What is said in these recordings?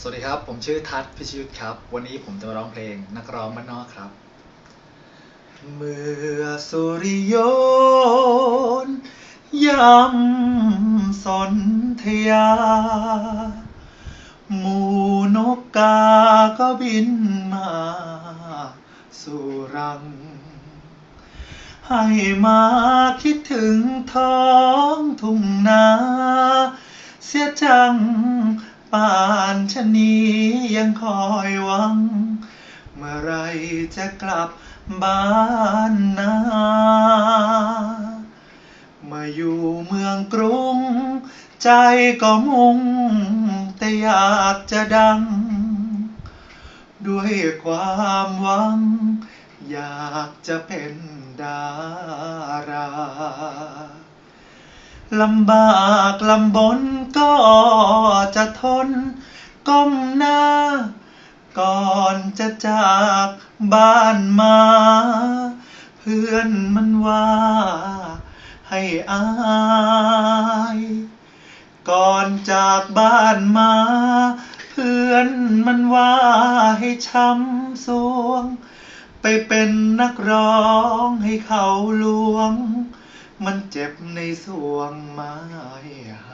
สวัสดีครับ ผมชื่อทัศพิชยุทธครับ วันนี้ผมจะมาร้องเพลงนักร้องบ้านนอกครับ เมื่อสุริยนยำสนธยา หมูนกกาก็บินมาสู่รัง ให้มาคิดถึงท้องทุ่งนา เสียจัง ป่านชนียังคอยหวัง เมื่อไรจะกลับบ้านนามาอยู่เมืองกรุง ใจก็มุ่ง แต่อยากจะดัง ด้วยความหวัง อยากจะเป็นดาราลำบากลำบน ก็จะทน ก้มหน้า ก่อนจะจากบ้านมา เพื่อนมันว่า ให้อาย ก่อนจากบ้านมา เพื่อนมันว่าให้ช้ำสวง ไปเป็นนักร้องให้เขาลวงมันเจ็บในสวงไม่หา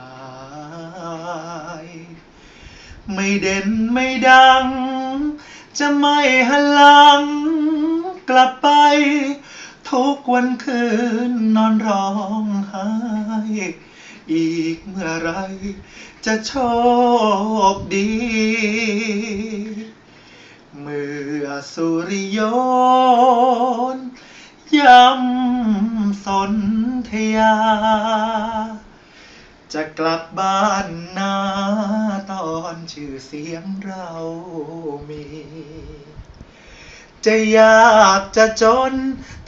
ไม่เด่นไม่ดัง จะไม่หันหลัง กลับไป ทุกวันคืนนอนร้องไห้อีกเมื่อไร จะโชคดี เมื่อสุริยนยำสนธยา จะกลับบ้านนาต่อ ชื่อเสียงเรามี จะยากจะจน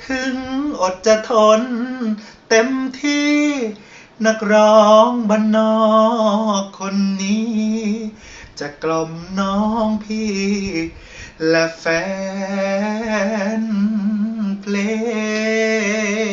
ถึงอดจะทน เต็มที่นักร้องบ้านนอกคนนี้ จะกล่อมน้องพี่ และแฟนเพลง